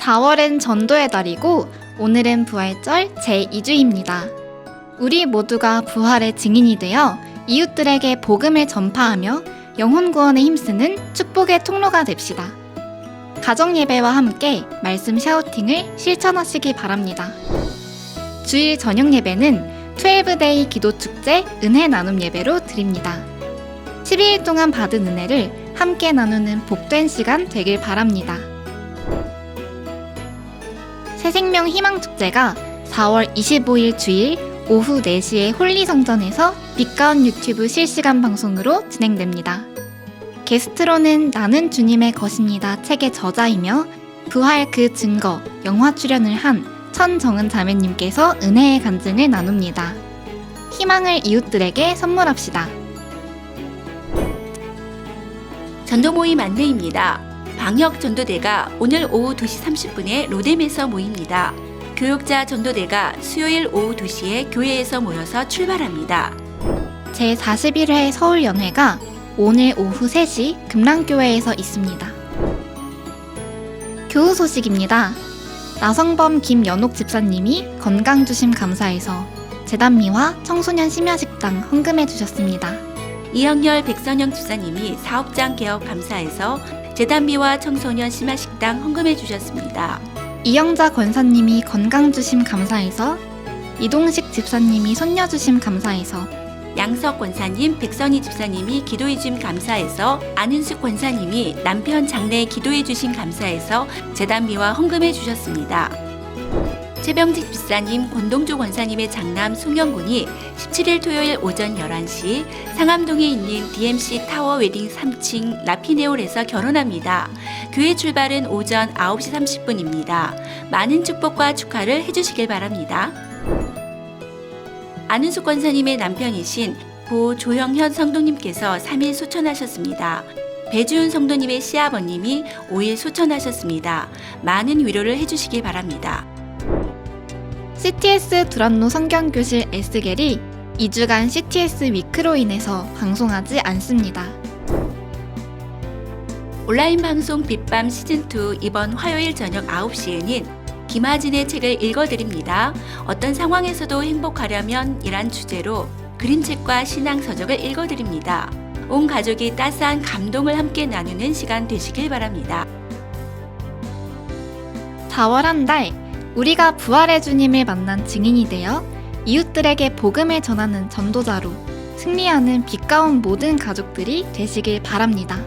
4월은 전도의 달이고 오늘은 부활절 제2주입니다. 우리 모두가 부활의 증인이 되어 이웃들에게 복음을 전파하며 영혼 구원에 힘쓰는 축복의 통로가 됩시다. 가정 예배와 함께 말씀 샤우팅을 실천하시기 바랍니다. 주일 저녁 예배는 12데이 기도 축제 은혜 나눔 예배로 드립니다. 12일 동안 받은 은혜를 함께 나누는 복된 시간 되길 바랍니다. 새생명 희망 축제가 4월 25일 주일 오후 4시에 홀리성전에서 빛가운 유튜브 실시간 방송으로 진행됩니다. 게스트로는 나는 주님의 것입니다 책의 저자이며 부활 그 증거 영화 출연을 한 천정은 자매님께서 은혜의 간증을 나눕니다. 희망을 이웃들에게 선물합시다. 전도 모임 안내입니다. 방역 전도대가 오늘 오후 2시 30분에 로뎀에서 모입니다. 교육자 전도대가 수요일 오후 2시에 교회에서 모여서 출발합니다. 제41회 서울연회가 오늘 오후 3시 금랑교회에서 있습니다. 교우 소식입니다. 나성범 김연옥 집사님이 건강 주심 감사해서 재단미와 청소년 심야식당 헌금해 주셨습니다. 이영렬 백선영 집사님이 사업장 개업 감사해서 재단비와 청소년 심야식당 헌금해 주셨습니다. 이영자 권사님이 건강 주심 감사해서 이동식 집사님이 손녀 주심 감사해서 양석 권사님, 백선희 집사님이 기도해 준 감사해서 안은숙 권사님이 남편 장례 기도해 주신 감사해서 재단비와 헌금해 주셨습니다. 최병직 집사님, 권동조 권사님의 장남 송영군이 17일 토요일 오전 11시 상암동에 있는 DMC 타워 웨딩 3층 라피네올에서 결혼합니다. 교회 출발은 오전 9시 30분입니다. 많은 축복과 축하를 해주시길 바랍니다. 안은숙 권사님의 남편이신 고 조영현 성도님께서 3일 소천하셨습니다. 배주은 성도님의 시아버님이 5일 소천하셨습니다. 많은 위로를 해주시기 바랍니다. CTS 두란노 성경교실 에스겔이 2주간 CTS 위크로 인해서 방송하지 않습니다. 온라인 방송 빛밤 시즌2 이번 화요일 저녁 9시에는 김하진의 책을 읽어드립니다. 어떤 상황에서도 행복하려면 이란 주제로 그림책과 신앙서적을 읽어드립니다. 온 가족이 따스한 감동을 함께 나누는 시간 되시길 바랍니다. 4월 한 달 우리가 부활의 주님을 만난 증인이 되어 이웃들에게 복음을 전하는 전도자로 승리하는 빛가운 모든 가족들이 되시길 바랍니다.